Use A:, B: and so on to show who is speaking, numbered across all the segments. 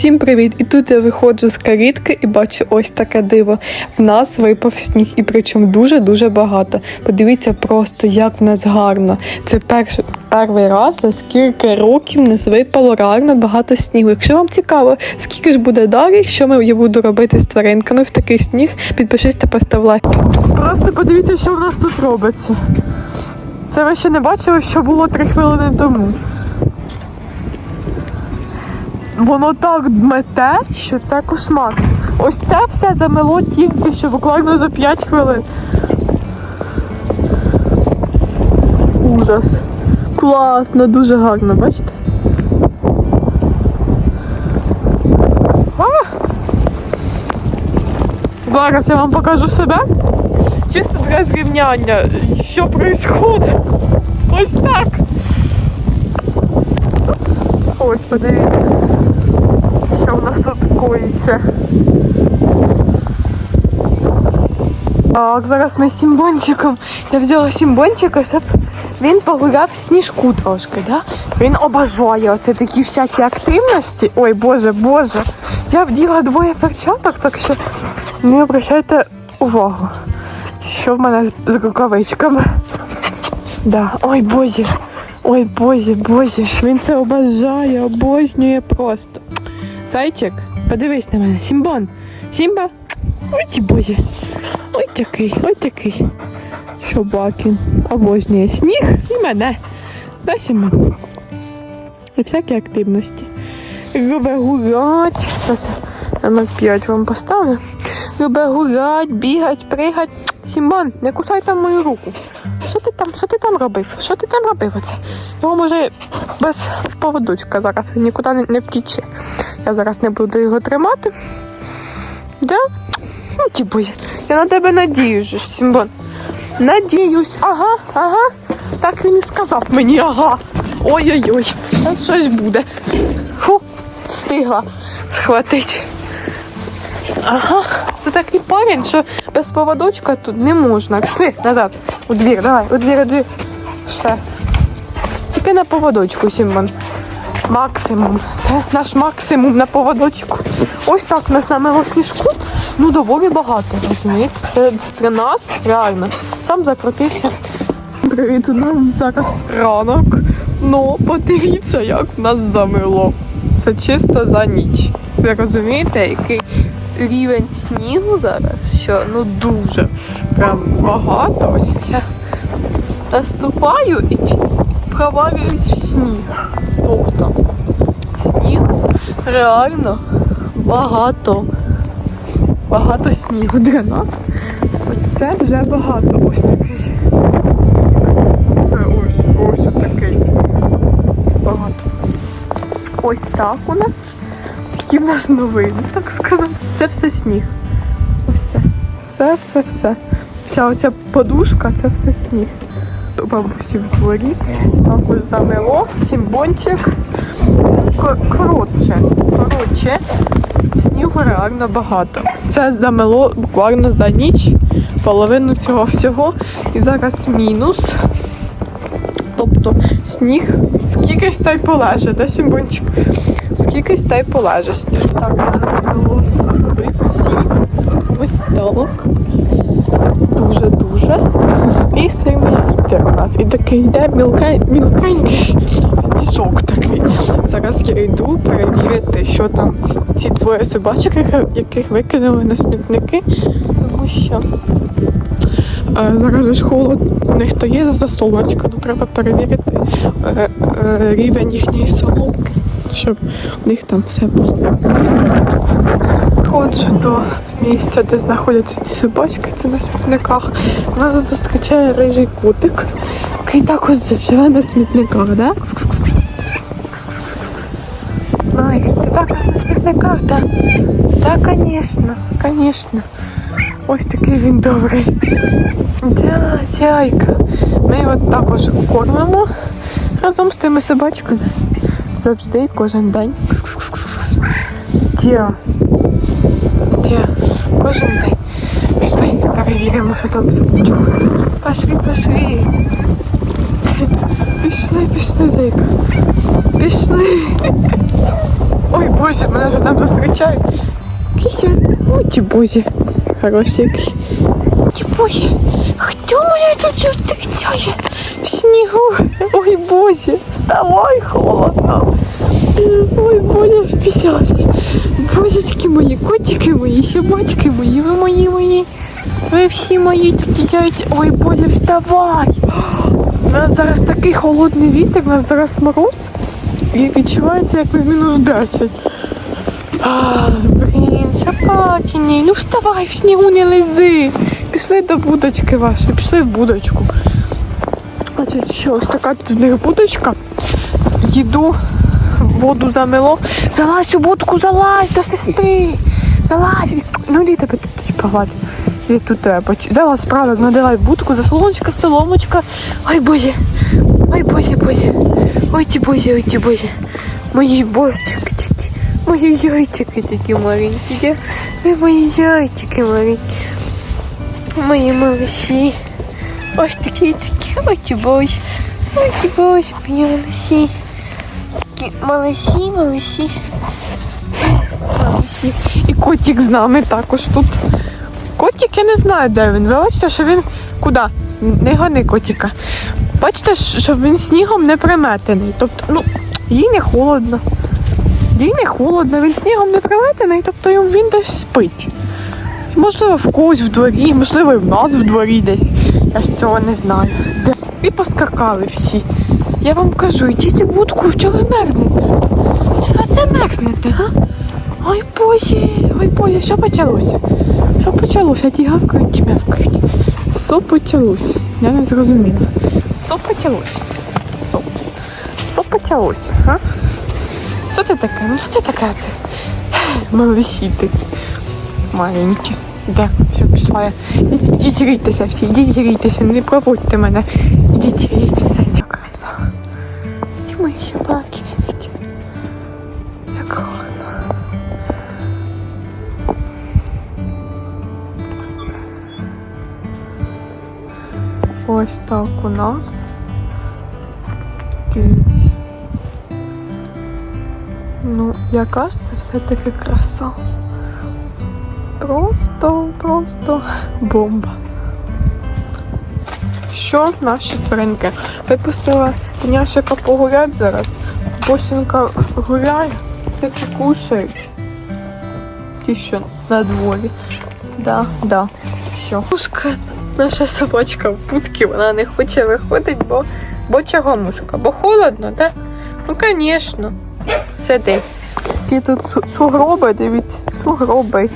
A: Усім привіт! І тут я виходжу з карітки і бачу ось таке диво. В нас випав сніг, і причому дуже-дуже багато. Подивіться просто, як в нас гарно. Це перший, перший раз за скільки років нас випало реально багато снігу. Якщо вам цікаво, скільки ж буде далі, що ми я буду робити з тваринками в такий сніг, підпишись та постав лайк. Просто подивіться, що в нас тут робиться. Це ви ще не бачили, що було три хвилини тому. Воно так дмете, що це кошмар. Ось це все замело тільки що буквально за 5 хвилин. Ужас. Класно, дуже гарно, бачите? Зараз я вам покажу себе. Чисто для зрівняння, що відбувається. Ось так. Ось, подивіться що в нас тут коїться. Так, зараз ми з Сімбончиком. Я взяла Сімбончика, щоб він погуляв в сніжку трошки, да? Він обожає оце такі всякі активності. Ой, боже, боже. Я вділа двоє перчаток, так що не обращайте увагу, що в мене з рукавичками. Да. Ой, боже. Ой, боже, боже. Він це обожає, обожнює просто. Зайчик, подивись на мене. Сімбон. Сімба. Ой ті боже. Ой такий, ой такий. Шобакін. Обожнює сніг і мене. Да, Сімон? І всякі активності. Любе гулять. На 5 вам поставлю. Любе гулять, бігать, пригать. Сімон, не кусай там мою руку. Що ти там, що ти там робив? Що ти там робив оце? Його може без поводочка зараз він нікуди не, втіче. Я зараз не буду його тримати. Да? Ну, ті бузі. Я на тебе надіюсь, Сімбон. Надіюсь, ага, ага. Так він і сказав мені, ага. Ой-ой-ой, щось буде. Фу, встигла схватити. Ага, це такий парень, що без поводочка тут не можна. Пішли назад. У двір, давай, у двір, у двір. Все. Тільки на поводочку, Сімон. Максимум. Це наш максимум на поводочку. Ось так у нас намело сніжку. Ну, доволі багато, розумієте? Це для нас реально. Сам закрутився. Привіт, у нас зараз ранок. Ну, подивіться, як в нас замило. Це чисто за ніч. Ви розумієте, який рівень снігу зараз, що ну дуже прям багато. Ось я наступаю і провалююсь в сніг. Тобто снігу реально багато. Багато снігу для нас. Ось це вже багато. Ось такий. Це ось ось такий. Це багато. Ось так у нас. Такі в нас новини, так сказати. Це все сніг. Ось це. Все, все, все. Вся оця подушка це все сніг. У бабусі в дворі. Також замело, сімбончик. Коротше, коротше, снігу реально багато. Це замело буквально за ніч, половину цього всього. І зараз мінус. Тобто сніг скількись та й полеже, да, Сімбончик? Скількись та й полеже сніг. Так, у нас вулиці. Ось. Дуже-дуже. І сильний вітер у нас. І такий йде мілкенький сніжок такий. Зараз я йду перевірити, що там ці двоє собачок, яких- яких викинули на смітники. Тому що е, зараз ж холод, у них то є засолочка, ну треба перевірити е, е, рівень їхньої соломки, щоб у них там все було. Ходжу до місця, де знаходяться ці собачки, це на смітниках. Нас зустрічає рижий котик, який також живе на смітниках, да? Так на смітниках, так? Так, звісно, звісно. Ось такий він добрий. Дя, сяйка. Ми його також кормимо разом з тими собачками. Завжди, кожен день. Дя. Дя. Кожен день. Пішли, перевіримо, що там собачок. Пошли, пошли. Пішли, пішли, зайка. Пішли. Ой, боже, мене вже там зустрічають. Кися, ой, ті бозі. Хороший який. Ті бозі, мене тут зустрічає? В снігу. Ой, бозі, вставай, холодно. Ой, Боня, впісялася. Бозечки мої, котики мої, собачки мої, ви мої мої. Ви всі мої тут їдять. Ой, Бодя, вставай. У нас зараз такий холодний вітер, у нас зараз мороз. І відчувається, як ми з мінус 10. А, блін, собакині, ну вставай, в снігу не лези. Пішли до будочки вашої, пішли в будочку. Значить, що, ось така тут у них будочка. Їду, воду замело. Залазь у будку, залазь до сестри. Залазь. Ну, літа тут погладь. І тут треба. Залазь правильно, давай будку, за соломочка. Ой, боже. Ой, боже, боже. Ой, ті боже, ой, ті боже. Мої божчики, мої яйчики такі маленькі. Мої яйчики маленькі. Мої малыші. Ось такі такі, ой, ті боже. Ой, ті боже, мої малыші. Такі малыші, малыші. Малыші. І котик з нами також тут. Котик, я не знаю, де він. Ви бачите, що він куди? Не гони котика. Бачите, що він снігом не приметений. Тобто, ну, їй не холодно. Їй не холодно, він снігом не приметений, тобто йому він десь спить. Можливо, в когось в дворі, можливо, і в нас в дворі десь. Я ж цього не знаю. Де? І поскакали всі. Я вам кажу, йдіть у будку, що ви мерзнете? Ви це мерзнете, га? Ой боже, ой боже, що почалося? Що почалося? Ті гавкають, ті мявкають. Що почалося? Я не зрозуміла. Що почалося? Що? Що почалося, га? Що це таке? Ну що це таке? Це малихіти. Маленькі. Де? Все, пішла я. Ідіть, ідіть рійтеся всі, ідіть рійтеся, не проводьте мене. Ідіть рійтеся, ця краса. Ці мої собаки, ідіть. Як. Ось так у нас. Дивіться. Ну, яка ж це все-таки краса. Просто, просто бомба. Що наші тваринки? Випустила коняшика погулять зараз. Босінка гуляє, таки кушають. Ті, що на дворі. Да, да. Все. Мушка, наша собачка в будці, вона не хоче виходити, бо, бо чого мушка? Бо холодно, так? Ну, звісно. Сиди. Які тут сугроби, дивіться, сугроби.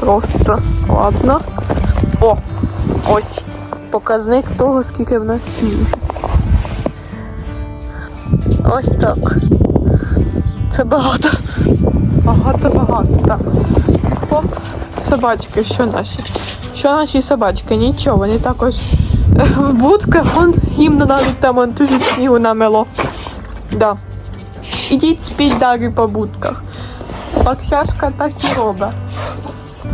A: Просто. Ладно. О, ось показник того, скільки в нас снігу. Ось так. Це багато. Багато-багато, так. Оп, собачки, що наші? Що наші собачки? Нічого, вони також е, в будках, вон їм навіть там он дуже снігу намело. Да. Ідіть спіть далі по будках. Баксяшка так і робить.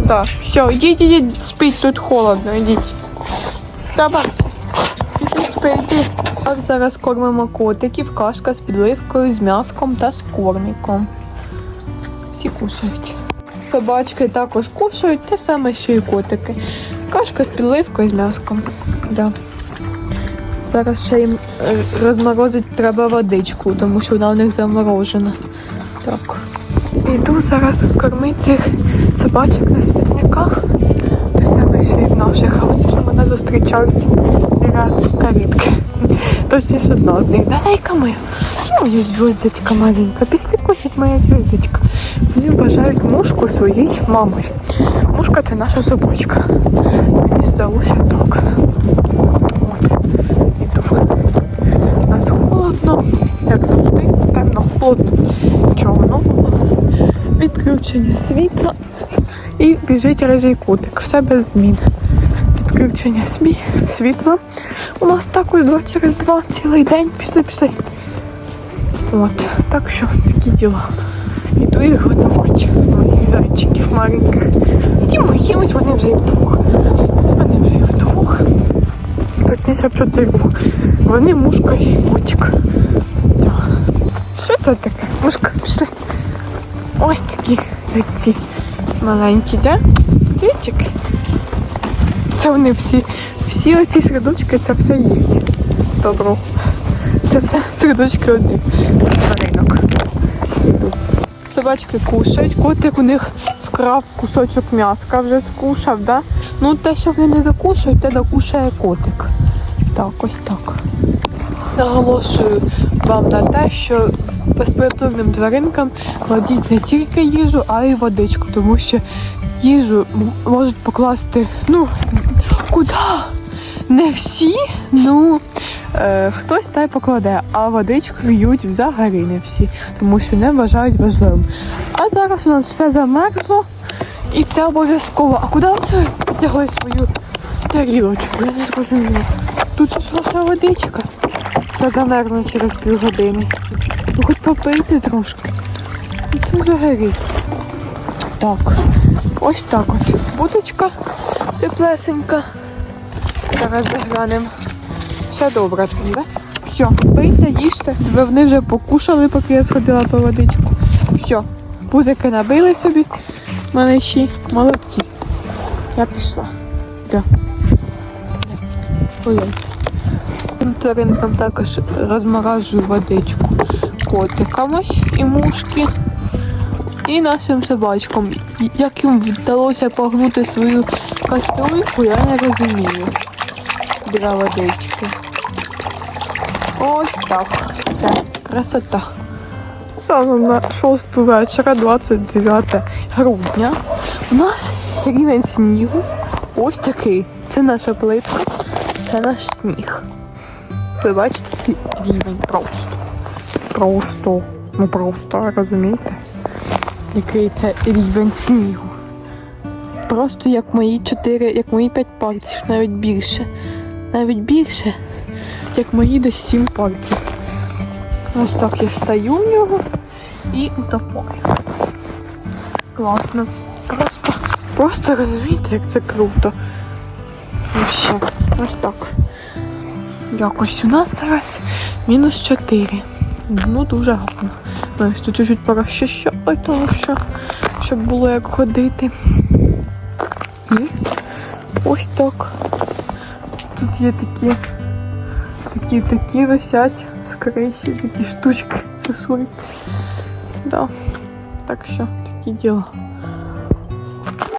A: Да, все, ідіть, ідіть, спіть, тут холодно, ідіть. Та бакся. Ідіть спити. Зараз кормимо котиків, кашка з підливкою, з м'яском та з корником. Всі кушають. Собачки також кушають, те саме, що і котики. Кашка з підливкою з м'яском. Да. Зараз ще їм е, розморозити треба водичку, тому що вона у них заморожена. Так. Іду зараз кормити цих собачок на. Те саме, що і наших, а що мене зустрічають біля калітки. Точніше одна з них. Да, зайка моя. Моя зв'язочка маленька. Після кусить моя зв'язочка. Вони вважають мушку своєю мамою. Мушка це наша собачка. Мені здалося так. От. Іду. У нас холодно, як завжди, темно, холодно, чорно. Відключення світла і біжить рижий кутик. Все без змін. Відключення світла. У нас також два через два цілий день. Пішли, пішли. От, так що такі діла. Іду їх годувати. Моїх зайчиків маленьких. Ті мої, ось вони вже і вдвох. Вони вже і вдвох. Точніше в чотирьох. Вони мушка і котик. Що це таке? Мушка, пішли. Ось такі зайці маленькі, де? Китики. Це вони всі, всі оці середочки, це все їхнє. Добро. Це все середочки одних тваринок. Собачки кушають, котик у них вкрав кусочок м'яска, вже скушав, да? Ну те, що вони не докушають, те докушає котик. Так, ось так. Наголошую вам на те, що безпритульним тваринкам кладіть не тільки їжу, а й водичку, тому що їжу можуть покласти, ну, куди? Не всі, ну е, хтось та й покладе, а водичку п'ють взагалі не всі, тому що не вважають важливим. А зараз у нас все замерзло, і це обов'язково. А куди ви потягли свою тарілочку? Я не зрозуміла. Тут ж ваша водичка. Та замерзла через півгодини. Ну хоч попийте трошки. Ну це взагалі. Так, ось так от. Будочка теплесенька. Зараз заглянемо. Все добре там, да? Все, пийте, їжте. Вони вже покушали, поки я сходила по водичку. Все, пузики набили собі. Малиші, молодці. Я пішла. Да. Ой. Тваринкам також розморажую водичку котикам і мушки. І нашим собачкам. Як їм вдалося погнути свою каструльку, я не розумію. Для водички. Ось так. Все, красота. Станом на 6 вечора, 29 грудня. У нас рівень снігу. Ось такий. Це наша плитка, це наш сніг. Ви бачите цей рівень просто. Просто. Ну просто, розумієте? Який це рівень снігу. Просто як мої чотири, як мої п'ять пальців, навіть більше. Навіть більше, як мої десь сім пальців. Ось так я стою в нього і утопаю. Класно. Просто, просто розумієте, як це круто. Ось так. Якось у нас зараз мінус 4. Ну, дуже гарно. Ми ось тут чуть-чуть порозчищали, тому що щоб було як ходити. І ось так. Тут є такі, такі, такі висять з криші, такі штучки, сосульки. Да. Так що такі діла.